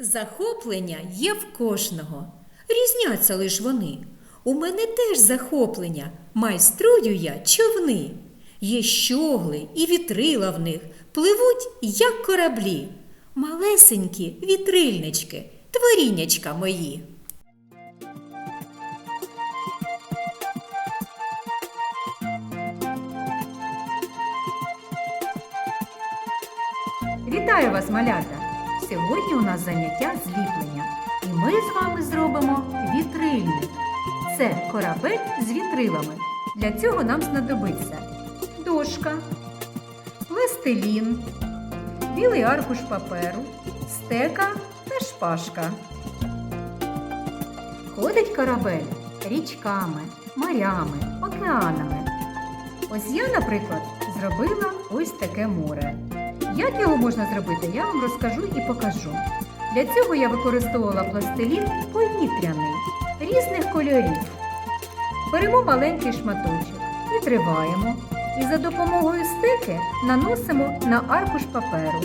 Захоплення є в кожного. Різняться лиш вони. У мене теж захоплення. Майструю я човни. Є щогли і вітрила в них, пливуть, як кораблі. Малесенькі вітрильнички, творіннячка мої. Вітаю вас, малята! Сьогодні у нас заняття зліплення. І ми з вами зробимо вітрильник. Це корабель з вітрилами. Для цього нам знадобиться дошка, пластилін, білий аркуш паперу, стека та шпажка. Ходить корабель річками, морями, океанами. Ось я, наприклад, зробила ось таке море. Як його можна зробити, я вам розкажу і покажу. Для цього я використовувала пластилін повітряний різних кольорів. Беремо маленький шматочок, відриваємо і за допомогою стики наносимо на аркуш паперу.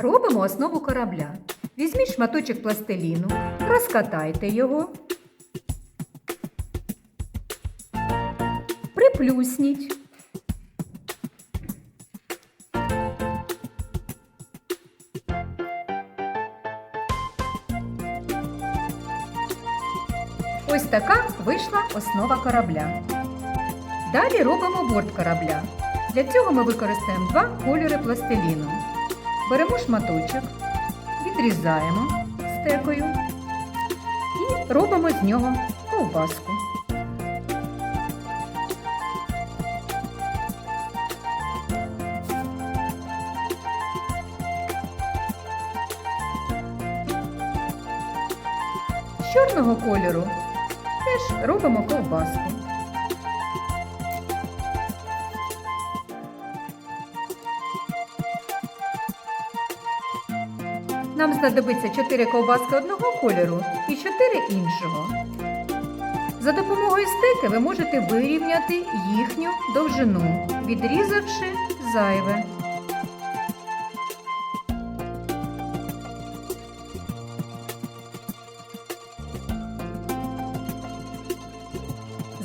Робимо основу корабля. Візьміть шматочок пластиліну, розкатайте його, приплюсніть. Ось така вийшла основа корабля. Далі робимо борт корабля. Для цього ми використаємо два кольори пластиліну. Беремо шматочок, відрізаємо стекою і робимо з нього ковбаску. З чорного кольору теж робимо ковбаску. Нам знадобиться 4 ковбаски одного кольору і 4 іншого. За допомогою стики ви можете вирівняти їхню довжину, відрізавши зайве.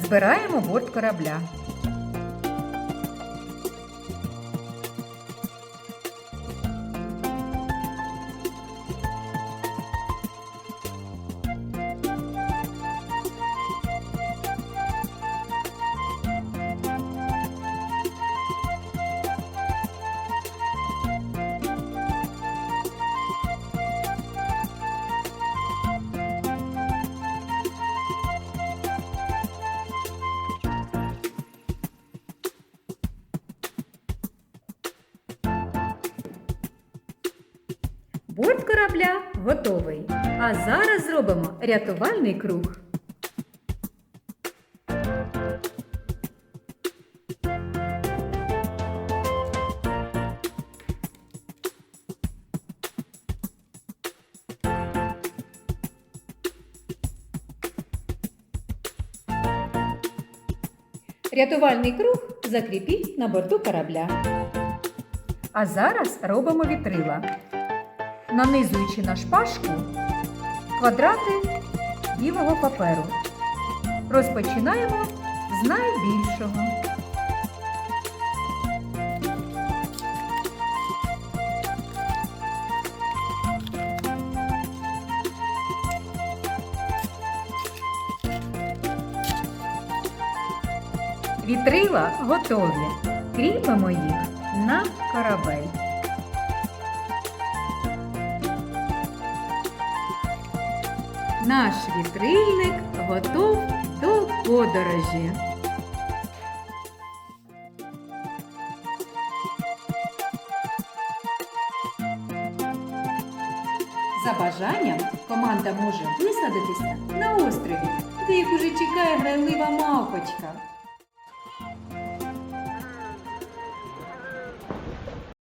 Збираємо борт корабля. Борт корабля готовий. А зараз зробимо рятувальний круг. Рятувальний круг закріпіть на борту корабля. А зараз робимо вітрила нанизуючи на шпажку квадрати білого паперу. Розпочинаємо з найбільшого. Вітрила готові. Кріпимо їх на корабель. Наш вітрильник готов до подорожі. За бажанням команда може висадитися на острові, де їх уже чекає грайлива мавпочка.